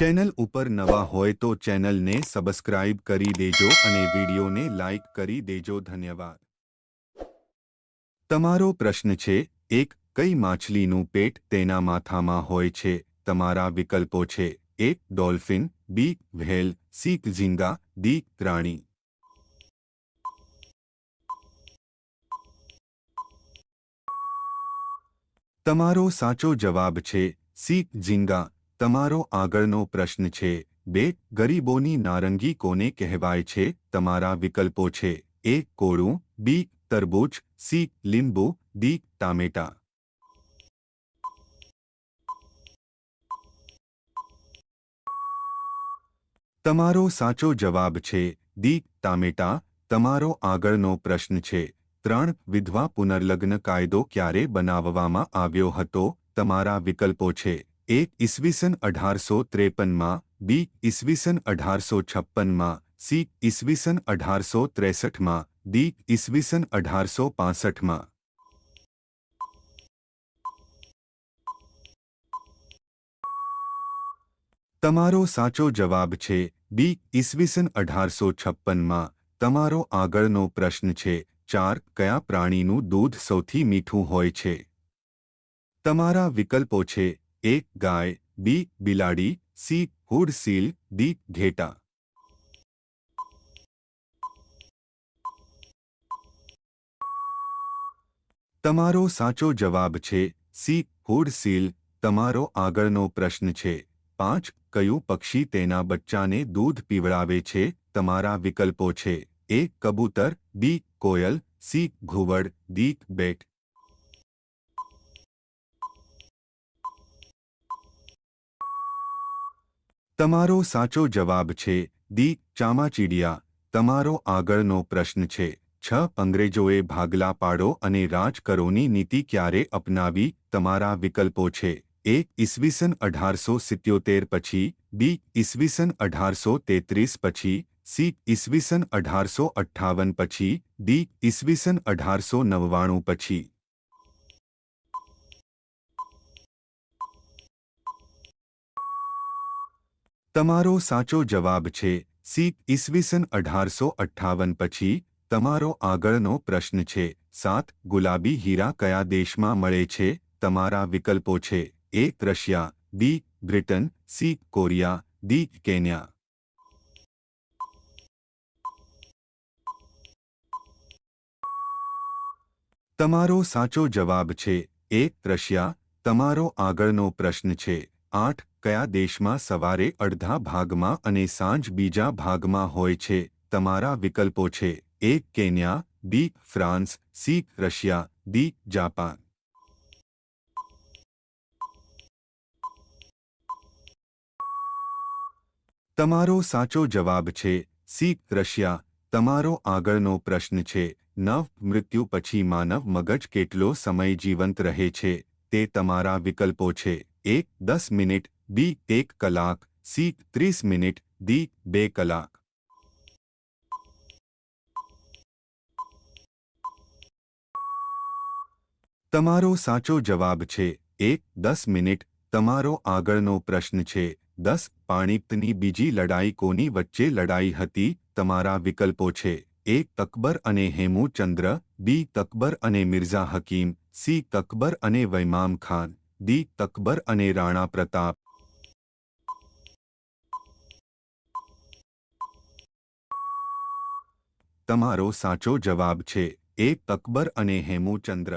Channel ઉપર નવા હોય તો ચેનલને સબસ્ક્રાઇબ કરી દેજો અને વિડીયોને લાઇક કરી દેજો. ધન્યવાદ. તમારો પ્રશ્ન છે, એક, કઈ માછલીનું પેટ તેના માથામાં હોય છે? તમારા વિકલ્પો છે A dolphin, B, whale C ઝીંગા D રાણી. તમારો સાચો જવાબ છે સી ઝીંગા તમારો આગળનો પ્રશ્ન છે, બે, ગરીબોની નારંગી કોને કહેવાય છે? તમારા વિકલ્પો છે, એ, કોળું, બી, તરબૂચ, સી, લીંબુ, ડી, ટામેટા. તમારો સાચો જવાબ છે દી ટામેટા. તમારો આગળનો પ્રશ્ન છે, ત્રણ, વિધવા પુનર્લગ્ન કાયદો ક્યારે બનાવવામાં આવ્યો હતો? તમારા વિકલ્પો છે એક ઈસવીસન અઢારસો ત્રેપનમાં બી ઈસવીસન અઢારસો છપ્પનમાં સી ઈસવીસન અઢારસો ત્રેસઠમાં દી ઈસવીસન અઢારસો પાસઠમાં તમારો સાચો જવાબ છે બી ઈસવીસન અઢારસો છપ્પનમાં તમારો આગળનો પ્રશ્ન છે ચાર કયા પ્રાણીનું દૂધ સૌથી મીઠું હોય છે? તમારા વિકલ્પો છે એક ગાય બી બિલાડી સી હુડ સીલ ડી ઘેટા તમારો સાચો જવાબ છે સી હુડ સીલ તમારો આગળનો પ્રશ્ન છે પાંચ કયું પક્ષી તેના બચ્ચાને દૂધ પીવડાવે છે તમારા વિકલ્પો છે એ કબૂતર બી કોયલ સી ઘુવડ ડી બેટ તમારો સાચો જવાબ છે, દી ચામાચીડિયા, તમારો આગળનો પ્રશ્ન છે, છ અંગ્રેજોએ ભાગલા પાડો અને રાજ કરોની નીતિ ક્યારે અપનાવી, તમારા વિકલ્પો છે, એક ઈસવીસન અઢારસો સિત્યોતેર પછી, બી ઈસવીસન અઢારસો તેત્રીસ પછી, સી ઈસવીસન અઢારસો અઠ્ઠાવન પછી, ડી ઈસવીસન અઢારસો નવ્વાણું પછી. તમારો સાચો જવાબ છે સી ઈસવીસન અઢારસો અઠ્ઠાવન પછી તમારો આગળનો પ્રશ્ન છે, સાત ગુલાબી હીરા કયા દેશમાં મળે છે, તમારા વિકલ્પો છે, A Russia, B Britain, C Korea, D Kenya. તમારો સાચો જવાબ છે, એ રશિયા, તમારો આગળનો પ્રશ્ન છે, આઠ કયા દેશમાં સવારે અડધા ભાગમાં અને સાંજ બીજા ભાગમાં હોય છે? તમારા વિકલ્પો છે A Kenya, B France, C Russia D Japan. તમારો સાચો જવાબ છે સી રશિયા. તમારો આગળનો પ્રશ્ન છે નવ મૃત્યુ પછી માનવ મગજ કેટલો સમય જીવંત રહે છે? તે તમારા વિકલ્પો છે એક દસ મિનિટ બી એક કલાક સી ત્રીસ મિનિટ ડી બે કલાક તમારો સાચો જવાબ છે, એક, દસ મિનિટ, તમારો આગળનો પ્રશ્ન છે, દસ, પાણીપતની બીજી લડાઈ કોની વચ્ચે લડાઈ હતી, તમારા વિકલ્પો છે એક તકબર અને હેમુચંદ્ર બી તકબર અને મિર્ઝા હકીમ સી તકબર અને વૈમામ ખાન ડી તકબર અને રાણા પ્રતાપ. તમારો સાચો જવાબ છે એ તકબર અને હેમુચંદ્ર.